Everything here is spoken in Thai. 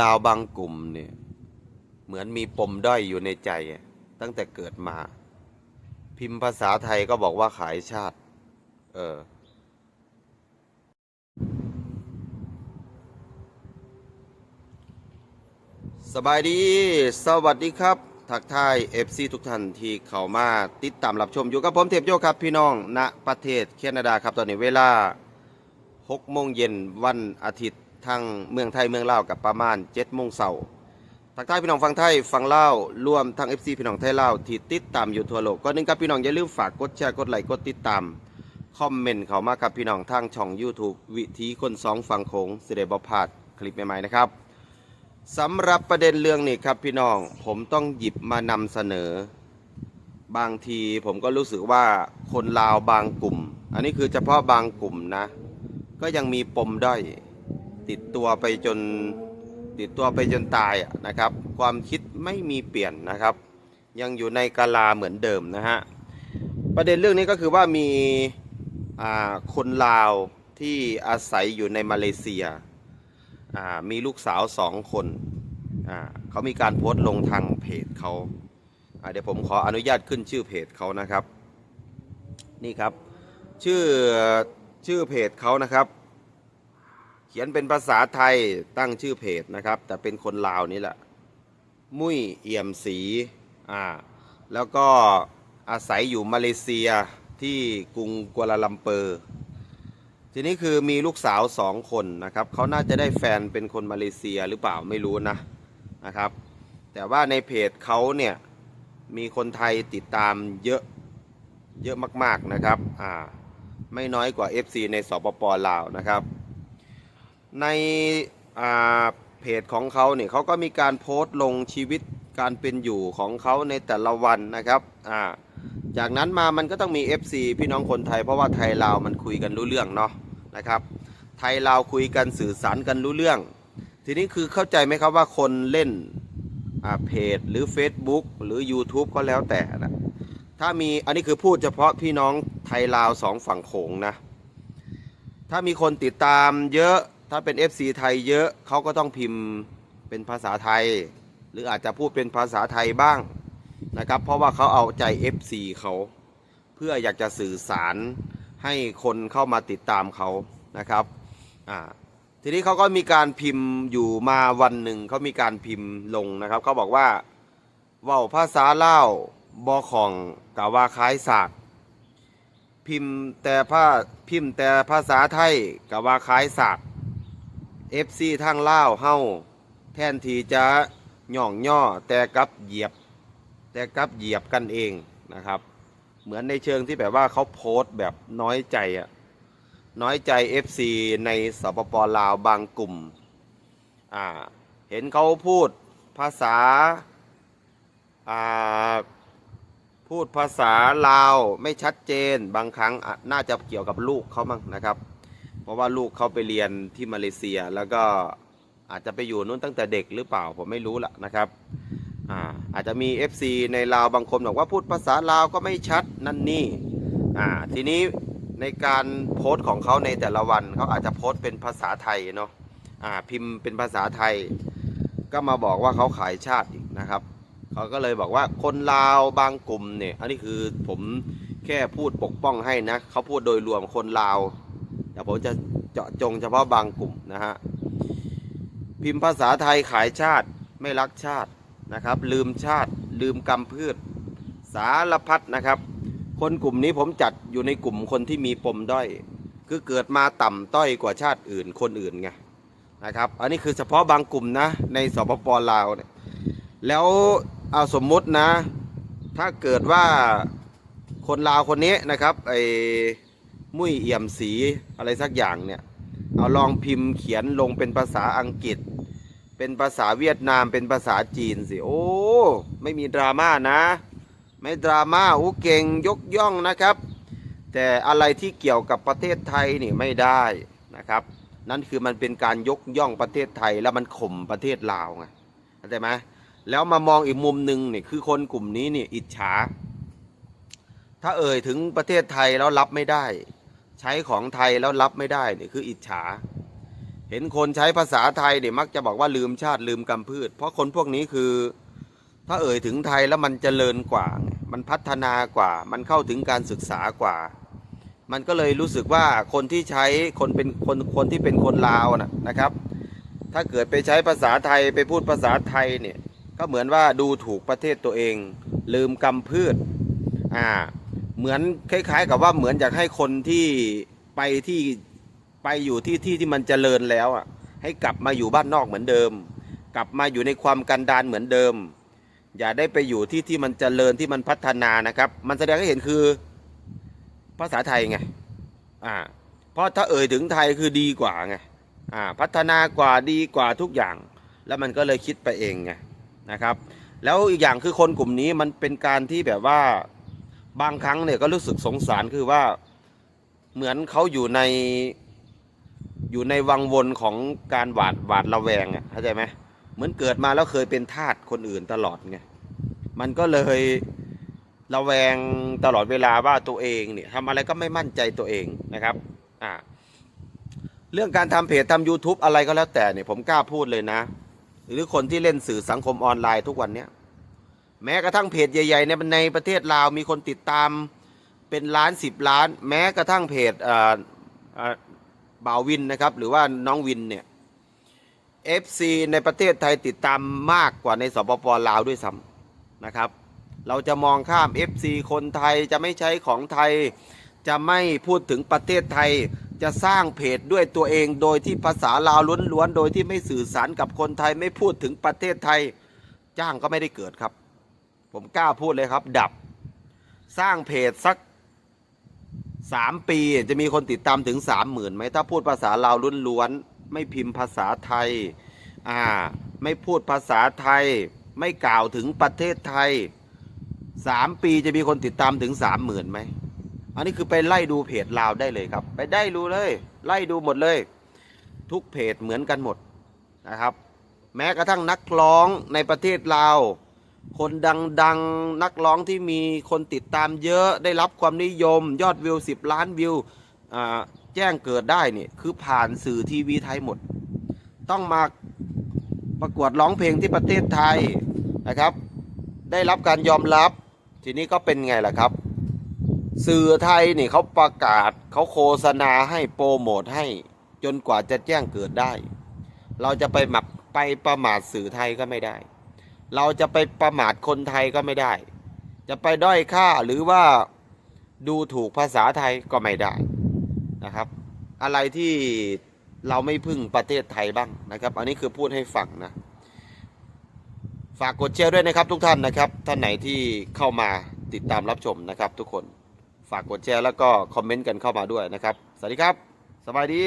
ลาวบางกลุ่มเนี่ย เหมือนมีปมด้อยอยู่ในใจ ตั้งแต่เกิดมา พิมพ์ภาษาไทยก็บอกว่าขายชาติ เออ สบายดี สวัสดีครับ ทักทาย FC ทุกท่านที่เข้ามาติดตามรับชมอยู่กับผมเทพโยครับพี่น้องณประเทศแคนาดาครับตอนนี้เวลา6โมงเย็นวันอาทิตย์ ทางเมืองไทยเมืองลาวกับประมาณ7โมงเช้าทักทายพี่น้องฟังไทยฟังเล่ารวมทั้ง FC พี่น้องไทยเล่าที่ติดตามอยู่ทั่วโลกก็นึงครับพี่น้องอย่าลืมฝากกดแชร์กดไลค์กดติดตามคอมเมนต์เขามาครับพี่น้องทางช่อง YouTube วิธีคนสองฝั่งโขงสิเดบพาดคลิปใหม่ๆนะครับสำหรับประเด็นเรื่องนี้ครับพี่น้องผมต้องหยิบมานำเสนอ บางทีผมก็รู้สึกว่าคนลาวบางกลุ่ม อันนี้คือเฉพาะบางกลุ่มนะ ก็ยังมีปมด้อย ติดตัวไปจนติดตัวไปจนตายนะครับ ความคิดไม่มีเปลี่ยนนะครับ ยังอยู่ในกาลาเหมือนเดิมนะฮะประเด็นเรื่องนี้ก็คือว่ามีอ่าคนลาวที่อาศัยอยู่ในมาเลเซียอ่ามีลูกสาวสองคนอ่าเขามีการโพสต์ลงทางเพจเขาเดี๋ยวผมขออนุญาตขึ้นชื่อเพจเขานะครับ นี่ครับ ชื่อชื่อเพจเขานะครับ ขียนเป็นภาษาไทยตั้งชื่อเพจนะครับ แต่เป็นคนลาวนี่แหละ มุ้ยเอี่ยมศรีอ่าแล้วก็อาศัยอยู่มาเลเซียที่กรุงกัวลาลัมเปอร์ ทีนี้คือมีลูกสาวสองคนนะครับเขาน่าจะได้แฟนเป็นคนมาเลเซียหรือเปล่าไม่รู้นะนะครับ แต่ว่าในเพจเขาเนี่ยมีคนไทยติดตามเยอะเยอะมากๆนะครับอ่าไม่น้อยกว่า FC ในสปปลาวนะครับ ในเพจของเขาเนี่ยเขาก็มีการโพสต์ลงชีวิตการเป็นอยู่ของเขาในแต่ละวันนะครับอ่าจากนั้นมามันก็ต้องมี FC พี่น้องคนไทยเพราะว่าไทยลาวมันคุยกันรู้เรื่องเนาะนะครับ ไทยลาวคุยกันสื่อสารกันรู้เรื่อง ทีนี้คือเข้าใจไหมครับว่าคนเล่นเพจหรือ Facebook หรือ YouTube ก็แล้วแต่นะถ้ามีอันนี้คือพูดเฉพาะพี่น้องไทยลาวสองฝั่งโขงนะ ถ้ามีคนติดตามเยอะ ถ้าเป็น FC ไทยเยอะเขาก็ต้องพิมพ์เป็นภาษาไทย หรืออาจจะพูดเป็นภาษาไทยบ้างนะครับ เพราะว่าเขาเอาใจ FC เขาเพื่ออยากจะสื่อสารให้คนเข้ามาติดตามเขานะครับอ่าทีนี้เขาก็มีการพิมพ์อยู่มาวันหนึ่งเขามีการพิมพ์ลงนะครับเขาบอกว่าเว่าภาษาเล่าบอของกะว่าคล้ายสากพิมพ์แต่ผ้าพิมพ์แต่ภาษาไทยกับว่าคล้ายสาก FC ทางล่าวเฮาแทนทีจะย่องย่อแต่กลับเหยียบ แต่กลับเหยียบกันเองนะครับ เหมือนในเชิงที่แบบว่าเขาโพสต์แบบน้อยใจอะน้อยใจ FC ในสปปลาวบางกลุ่มอ่าเห็นเขาพูดภาษาอ่าพูดภาษาลาวไม่ชัดเจนบางครั้งน่าจะเกี่ยวกับลูกเขามั้งนะครับ เพราะว่าลูกเขาไปเรียนที่มาเลเซีย แล้วก็อาจจะไปอยู่นู้นตั้งแต่เด็กหรือเปล่าผมไม่รู้ละนะครับอาอาจจะมี FC ในลาวบางคนบอกว่าพูดภาษาลาวก็ไม่ชัดนั่นนี่อ่าทีนี้ในการโพสต์ของเขาในแต่ละวันเขาอาจจะโพสต์เป็นภาษาไทยเนาะอ่าพิมพ์เป็นภาษาไทย ก็มาบอกว่าเขาขายชาติอีกนะครับเขาก็เลยบอกว่าคนลาวบางกลุ่มเนี่ยอันนี้คือผมแค่พูดปกป้องให้นะเขาพูดโดยรวมคนลาว แต่ผมจะเจาะจงเฉพาะบางกลุ่มนะฮะ พิมพ์ภาษาไทยขายชาติไม่รักชาตินะครับ ลืมชาติ ลืมกรรมพืช สารพัดนะครับ คนกลุ่มนี้ผมจัดอยู่ในกลุ่มคนที่มีปมด้อย คือเกิดมาต่ำต้อยกว่าชาติอื่นคนอื่นไงนะครับ อันนี้คือเฉพาะบางกลุ่มนะในสปปลาวเนี่ยแล้วเอาสมมุตินะ ถ้าเกิดว่าคนลาวคนนี้นะครับไอ มุ้ยเอี่ยมสีอะไรสักอย่างเนี่ย เอาลองพิมพ์เขียนลงเป็นภาษาอังกฤษ เป็นภาษาเวียดนามเป็นภาษาจีนสิ โอ้ ไม่มีดราม่านะ ไม่ดราม่าโอ้เก่งยกย่องนะครับ แต่อะไรที่เกี่ยวกับประเทศไทยนี่ไม่ได้นะครับ นั่นคือมันเป็นการยกย่องประเทศไทยแล้วมันข่มประเทศลาวไงเข้าใจไหมแล้วมามองอีกมุมหนึ่งนี่คือคนกลุ่มนี้นี่อิจฉา ถ้าเอ่ยถึงประเทศไทยแล้วรับไม่ได้ ใช้ของไทยแล้วรับไม่ได้เนี่ยคืออิจฉา เห็นคนใช้ภาษาไทยเนี่ยมักจะบอกว่าลืมชาติลืมกำพืช เพราะคนพวกนี้คือ ถ้าเอ่ยถึงไทยแล้วมันเจริญกว่า มันพัฒนากว่า มันเข้าถึงการศึกษากว่า มันก็เลยรู้สึกว่าคนที่ใช้คนเป็นคนคนที่เป็นคนลาวนะนะครับ ถ้าเกิดไปใช้ภาษาไทยไปพูดภาษาไทยเนี่ยก็เหมือนว่าดูถูกประเทศตัวเอง ลืมกำพืชอ่า เหมือนคล้าย ๆ กับว่าเหมือนอยากให้คนที่ไปที่ไปอยู่ที่ที่ที่มันเจริญแล้วอะให้กลับมาอยู่บ้านนอกเหมือนเดิม กลับมาอยู่ในความกันดานเหมือนเดิม อย่าได้ไปอยู่ที่ที่มันเจริญที่มันพัฒนานะครับ มันแสดงให้เห็นคือภาษาไทยไงอ่าเพราะถ้าเอ่ยถึงไทยคือดีกว่าไงอ่าพัฒนากว่าดีกว่าทุกอย่าง แล้วมันก็เลยคิดไปเองไงนะครับ แล้วอีกอย่างคือคนกลุ่มนี้มันเป็นการที่แบบว่า บางครั้งเนี่ยก็รู้สึกสงสารคือว่าเหมือนเขาอยู่ในอยู่ในวังวนของการหวาดหวาดระแวงอะเข้าใจไหมเหมือนเกิดมาแล้วเคยเป็นทาสคนอื่นตลอดไงมันก็เลยระแวงตลอดเวลาว่าตัวเองเนี่ยทำอะไรก็ไม่มั่นใจตัวเองนะครับอ่าเรื่องการทำเพจทำ YouTube อะไรก็แล้วแต่เนี่ยผมกล้าพูดเลยนะ หรือคนที่เล่นสื่อสังคมออนไลน์ทุกวันเนี้ย แม้กระทั่งเพจใหญ่ๆในในประเทศลาวมีคนติดตามเป็นล้านสิบล้าน แม้กระทั่งเพจเอ่อเอ่อบ่าววินนะครับ หรือว่าน้องวินเนี่ย FC ในประเทศไทยติดตามมากกว่าในสปปลาวด้วยซ้ำนะครับ เราจะมองข้าม FC คนไทยจะไม่ใช้ของไทย จะไม่พูดถึงประเทศไทย จะสร้างเพจด้วยตัวเองโดยที่ภาษาลาวล้วนๆโดยที่ไม่สื่อสารกับคนไทยไม่พูดถึงประเทศไทย จ้างก็ไม่ได้เกิดครับ ผมกล้าพูดเลยครับ ดับ สร้างเพจสักสามปีจะมีคนติดตามถึงสามหมื่นไหมถ้าพูดภาษาลาวล้วนๆไม่พิมพ์ภาษาไทย อ่า ไม่พูดภาษาไทย ไม่กล่าวถึงประเทศไทยสามปีจะมีคนติดตามถึงสามหมื่นไหมอันนี้คือไปไล่ดูเพจลาวได้เลยครับ ไปได้ดูเลย ไล่ดูหมดเลย ทุกเพจเหมือนกันหมดนะครับ แม้กระทั่งนักร้องในประเทศลาว คนดังๆ นักร้องที่มีคนติดตามเยอะได้รับความนิยมยอดวิว 10 ล้านวิวแจ้งเกิดได้เนี่ยคือผ่านสื่อทีวีไทยหมด ต้องมาประกวดร้องเพลงที่ประเทศไทยนะครับ ได้รับการยอมรับ ทีนี้ก็เป็นไงล่ะครับ สื่อไทยนี่เขาประกาศเขาโฆษณาให้โปรโมทให้ จนกว่าจะแจ้งเกิดได้ เราจะไปหมักไปประมาทสื่อไทยก็ไม่ได้ เราจะไปประมาทคนไทยก็ไม่ได้ จะไปด้อยค่าหรือว่าดูถูกภาษาไทยก็ไม่ได้นะครับ อะไรที่เราไม่พึ่งประเทศไทยบ้างนะครับ อันนี้คือพูดให้ฟังนะ ฝากกดแชร์ด้วยนะครับทุกท่านนะครับ ท่านไหนที่เข้ามาติดตามรับชมนะครับ ทุกคน ฝากกดแชร์แล้วก็คอมเมนต์กันเข้ามาด้วยนะครับ สวัสดีครับ สบายดี